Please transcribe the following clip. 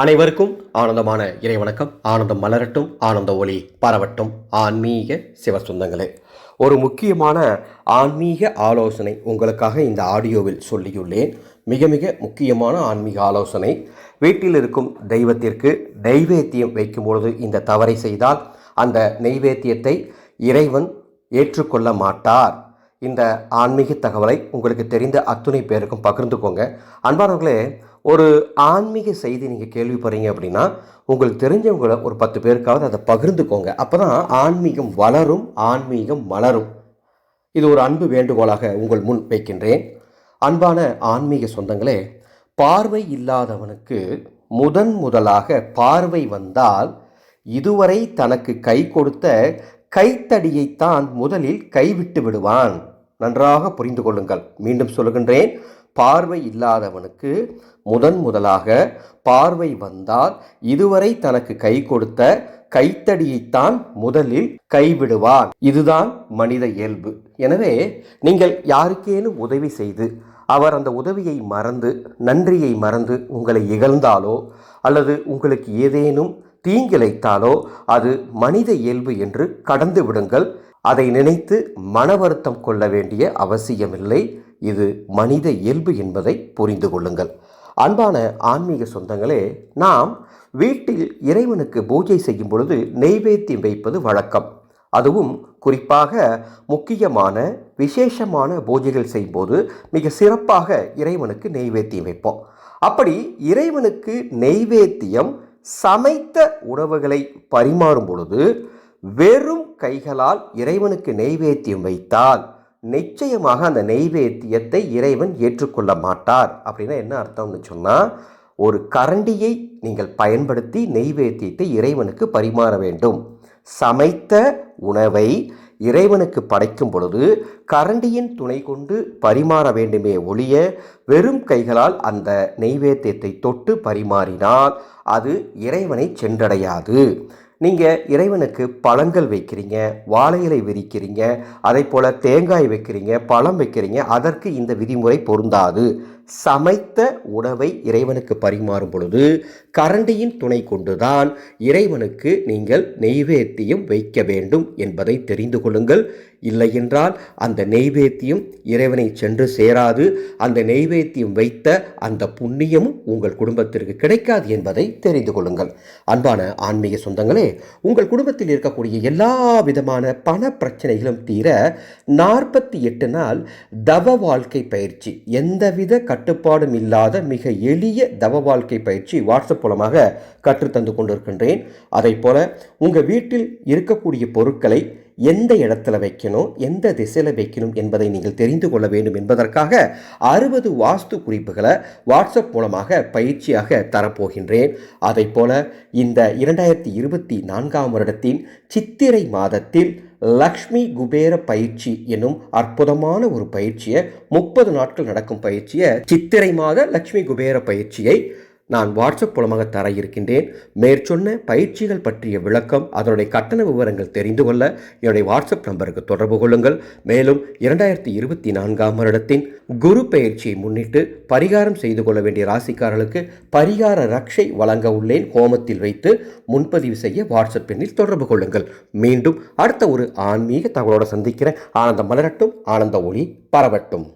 அனைவருக்கும் ஆனந்தமான இறை வணக்கம் ஆனந்தம் மலரட்டும் ஆனந்த ஒளி பரவட்டும். ஆன்மீக சிவசுந்தங்களே ஒரு முக்கியமான ஆன்மீக ஆலோசனை உங்களுக்காக இந்த ஆடியோவில் சொல்லியுள்ளேன். மிக மிக முக்கியமான ஆன்மீக ஆலோசனை வீட்டில் இருக்கும் தெய்வத்திற்கு நைவேத்தியம் வைக்கும் பொழுது இந்த தவறை செய்தால் அந்த நெய்வேத்தியத்தை இறைவன் ஏற்றுக்கொள்ள மாட்டார். இந்த ஆன்மீக தகவலை உங்களுக்கு தெரிந்த அத்துணை பேருக்கும் பகிர்ந்துக்கோங்க. அன்பானவர்களே ஒரு ஆன்மீக செய்தி நீங்கள் கேள்விப்படுறீங்க அப்படின்னா உங்களுக்கு தெரிஞ்சவங்கள ஒரு பத்து பேருக்காவது அதை பகிர்ந்துக்கோங்க. அப்போ தான் ஆன்மீகம் வளரும் ஆன்மீகம் மலரும். இது ஒரு அன்பு வேண்டுகோளாக உங்கள் முன் வைக்கின்றேன். அன்பான ஆன்மீக சொந்தங்களே பார்வை இல்லாதவனுக்கு முதன் முதலாக பார்வை வந்தால் இதுவரை தனக்கு கை கொடுத்த கைத்தடியைத்தான் முதலில் கைவிட்டு விடுவான். நன்றாக புரிந்து கொள்ளுங்கள். மீண்டும் சொல்லுகின்றேன் பார்வை இல்லாதவனுக்கு முதன் முதலாக பார்வை வந்தால் இதுவரை தனக்கு கை கொடுத்த கைத்தடியைத்தான் முதலில் கைவிடுவான். இதுதான் மனித இயல்பு. எனவே நீங்கள் யாருக்கேனும் உதவி செய்து அவர் அந்த உதவியை மறந்து நன்றியை மறந்து உங்களை இகழ்ந்தாலோ அல்லது உங்களுக்கு ஏதேனும் தீங்கிழைத்தாலோ அது மனித இயல்பு என்று கடந்து விடுங்கள். அதை நினைத்து மன வருத்தம் கொள்ள வேண்டிய அவசியமில்லை. இது மனித இயல்பு என்பதை புரிந்து கொள்ளுங்கள். அன்பான ஆன்மீக சொந்தங்களே நாம் வீட்டில் இறைவனுக்கு பூஜை செய்யும் பொழுது நெய்வேத்தியம் வைப்பது வழக்கம். அதுவும் குறிப்பாக முக்கியமான விசேஷமான பூஜைகள் செய்யும்போது மிக சிறப்பாக இறைவனுக்கு நெய்வேத்தியம் வைப்போம். அப்படி இறைவனுக்கு நெய்வேத்தியம் சமைத்த உணவுகளை பரிமாறும் பொழுது வெறும் கைகளால் இறைவனுக்கு நெய்வேத்தியம் வைத்தால் நிச்சயமாக அந்த நெய்வேத்தியத்தை இறைவன் ஏற்றுக்கொள்ள மாட்டார். அப்படின்னா என்ன அர்த்தம்னு சொன்னால் ஒரு கரண்டியை நீங்கள் பயன்படுத்தி நெய்வேத்தியத்தை இறைவனுக்கு பரிமாற வேண்டும். சமைத்த உணவை இறைவனுக்கு படைக்கும் பொழுது கரண்டியின் துணை கொண்டு பரிமாற வேண்டுமே ஒழிய வெறும் கைகளால் அந்த நெய்வேத்தியத்தை தொட்டு பரிமாறினால் அது இறைவனை சென்றடையாது. நீங்கள் இறைவனுக்கு பழங்கள் வைக்கிறீங்க வாழை இலை விரிக்கிறீங்க அதே போல் தேங்காய் வைக்கிறீங்க பழம் வைக்கிறீங்க அதற்கு இந்த விதிமுறை பொருந்தாது. சமைத்த உணவை இறைவனுக்கு பரிமாறும் பொழுது கரண்டியின் துணை கொண்டுதான் இறைவனுக்கு நீங்கள் நெய்வேத்தியம் வைக்க வேண்டும் என்பதை தெரிந்து கொள்ளுங்கள். இல்லையென்றால் அந்த நெய்வேத்தியம் இறைவனை சென்று சேராது. அந்த நெய்வேத்தியம் வைத்த அந்த புண்ணியமும் உங்கள் குடும்பத்திற்கு கிடைக்காது என்பதை தெரிந்து கொள்ளுங்கள். அன்பான ஆன்மீக சொந்தங்களே உங்கள் குடும்பத்தில் இருக்கக்கூடிய எல்லா விதமான பண பிரச்சனைகளும் தீர நாற்பத்தி எட்டு நாள் தவ வாழ்க்கை பயிற்சி எந்தவித கட்டுப்பாடும் இல்லாத மிக எளிய தவ வாழ்க்கை பயிற்சி வாட்ஸ்அப் மூலமாக கற்றுத்தந்து கொண்டிருக்கின்றேன். அதை போல உங்கள் வீட்டில் இருக்கக்கூடிய பொருட்களை எந்த இடத்துல வைக்கணும் எந்த திசையில் வைக்கணும் என்பதை நீங்கள் தெரிந்து கொள்ள வேண்டும் என்பதற்காக அறுபது வாஸ்து குறிப்புகளை வாட்ஸ்அப் மூலமாக பயிற்சியாக தரப்போகின்றேன். அதை போல இந்த இரண்டாயிரத்தி இருபத்தி நான்காம் வருடத்தின் சித்திரை மாதத்தில் லக்ஷ்மி குபேர பயிற்சி என்னும் அற்புதமான ஒரு பயிற்சியை முப்பது நாட்கள் நடக்கும் பயிற்சியை சித்திரை மாத லக்ஷ்மி குபேர பயிற்சியை நான் வாட்ஸ்அப் மூலமாக தர இருக்கின்றேன். மேற்சொன்ன பயிற்சிகள் பற்றிய விளக்கம் அதனுடைய கட்டண விவரங்கள் தெரிந்து கொள்ள என்னுடைய வாட்ஸ்அப் நம்பருக்கு தொடர்பு கொள்ளுங்கள். மேலும் இரண்டாயிரத்தி இருபத்தி நான்காம் வருடத்தின் குரு பயிற்சியை முன்னிட்டு பரிகாரம் செய்து கொள்ள வேண்டிய ராசிக்காரர்களுக்கு பரிகார ரக்ஷை வழங்க உள்ளேன். ஹோமத்தில் வைத்து முன்பதிவு செய்ய வாட்ஸ்அப் எண்ணில் தொடர்பு கொள்ளுங்கள். மீண்டும் அடுத்த ஒரு ஆன்மீக தகவலோடு சந்திக்கிறேன். ஆனந்த மலரட்டும் ஆனந்த ஒளி பரவட்டும்.